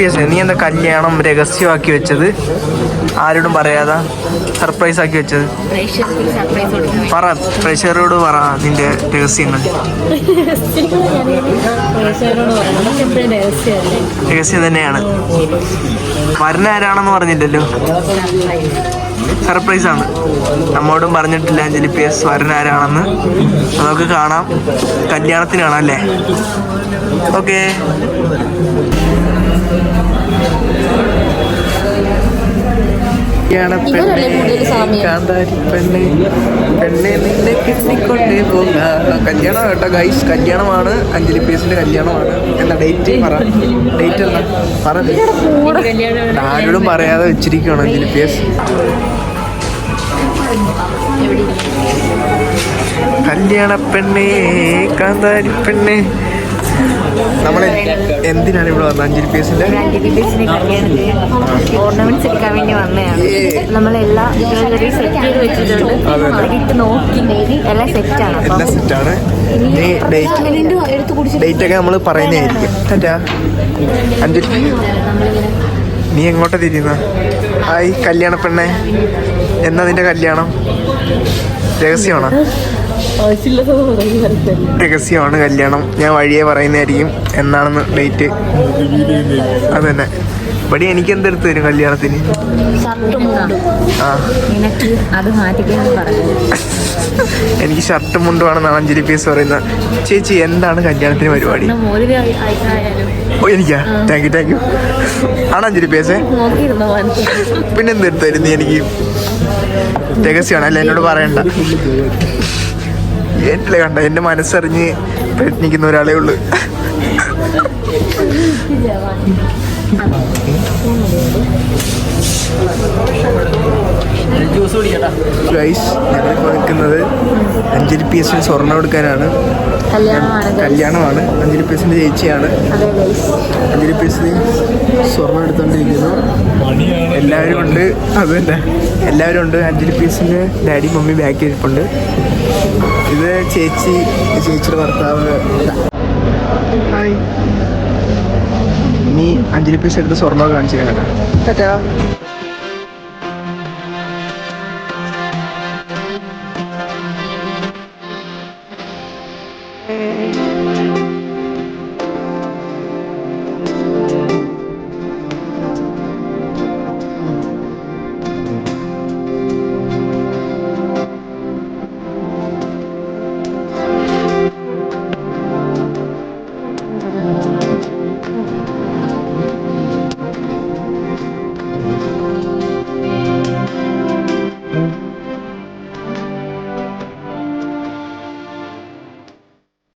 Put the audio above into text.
P S നീ. എന്താ കല്യാണം രഹസ്യമാക്കി വെച്ചത്? ആരോടും പറയാതാ സർപ്രൈസ് ആക്കി വെച്ചത്? സർപ്രൈസ് പറ പ്രഷറോട് പറ നിന്റെ രഹസ്യങ്ങൾ. രഹസ്യം തന്നെയാണ്. വരുന്ന ആരാണെന്ന് പറഞ്ഞില്ലല്ലോ. സർപ്രൈസ് ആണ് നമ്മോടും പറഞ്ഞിട്ടില്ല അഞ്ജലി പി എസ് വരൻ ആരാണെന്ന്. അതൊക്കെ കാണാം. കല്യാണത്തിന് കാണാം അല്ലേ? ഓക്കേ. ഇവരല്ലേ കൂടുതൽ സാമ്യം? പെണ്ണെ പെണ്ണെ നിന്നെ കെട്ടിക്കൊണ്ടേ പോകാം. കല്യാണം കേട്ടോ ഗൈസ് കല്യാണമാണ്. അഞ്ജലി പേസിന്റെ എസിന്റെ കല്യാണമാണ്. എന്താ ഡേറ്റ് പറ. ഡേറ്റ് എന്താ? പറഞ്ഞു കല്യാണം ആരോടും പറയാതെ വെച്ചിരിക്കുകയാണ് അഞ്ജലി പേസ് എസ്. കല്യാണ പെണ്ണേ കാന്താരി പെണ്ണേ. നമ്മൾ എന്തിനാണ് ഇവിടെ വന്നത്? അഞ്ജലി പി എസിന്റെ അഞ്ജലിബേസിന്റെ കല്യാണത്തിന് ഓർണമെന്റ്സ് എടുക്കാൻ വേണ്ടി വന്നതാണ്. നമ്മളെല്ലാ സെറ്റ് ചെയ്ത് വെച്ചിട്ടുണ്ട്. നോക്കി എല്ലാം സെറ്റാണ് എല്ലാം സെറ്റ് നീ ഡേറ്റ് ഒക്കെ നമ്മൾ പറയുന്നതായിരിക്കും. അഞ്ജലി. നീ എങ്ങോട്ടാ തിരിയുന്ന? ആയി കല്യാണ പെണ്ണെ. എന്നാ നിന്റെ കല്യാണം? രഹസ്യമാണോ? രഹസ്യമാണ് കല്യാണം. ഞാൻ വഴിയെ പറയുന്നതായിരിക്കും എന്നാണെന്ന് ഡേറ്റ് അത് തന്നെ ഇവിടെ എനിക്ക് എന്തെടുത്ത് തരും കല്യാണത്തിന്? എനിക്ക് ഷർട്ടും മുണ്ടുവാണെന്ന് അഞ്ജലി പീസ് പറയുന്നത്. ചേച്ചി എന്താണ് കല്യാണത്തിന് പരിപാടി? ഓ എനിക്കാ? താങ്ക് യു താങ്ക് യു ആണ് അഞ്ജലി പീസേ പിന്നെന്തെടുത്തായിരുന്നു എനിക്ക്? രഹസ്യമാണ് അല്ല എന്നോട് പറയണ്ട. എന്റെ കണ്ട എന്റെ മനസ്സറിഞ്ഞ് പ്രയത്നിക്കുന്ന ഒരാളേ ഉള്ളൂ. ഗൈസ് നിൽക്കുന്നത് അഞ്ജലി പി എസിന് സ്വർണം എടുക്കാനാണ് കല്യാണമാണ് അഞ്ജലി പി എസിന്റെ ചേച്ചിയാണ്. അഞ്ജലി പി എസിന് സ്വർണം എടുത്തോണ്ടിരിക്കുന്നു. എല്ലാവരും ഉണ്ട്. അത് തന്നെ എല്ലാവരും ഉണ്ട്. അഞ്ജലി പി ഡാഡി മമ്മി ബാക്കി ഇരിപ്പുണ്ട്. ഇത് ചേച്ചി ചേച്ചിയുടെ ഭർത്താവ്. ഹായ് നീ അഞ്ജലി പീസ് എടുത്ത് സ്വർണം കാണിച്ചു ടാറ്റാ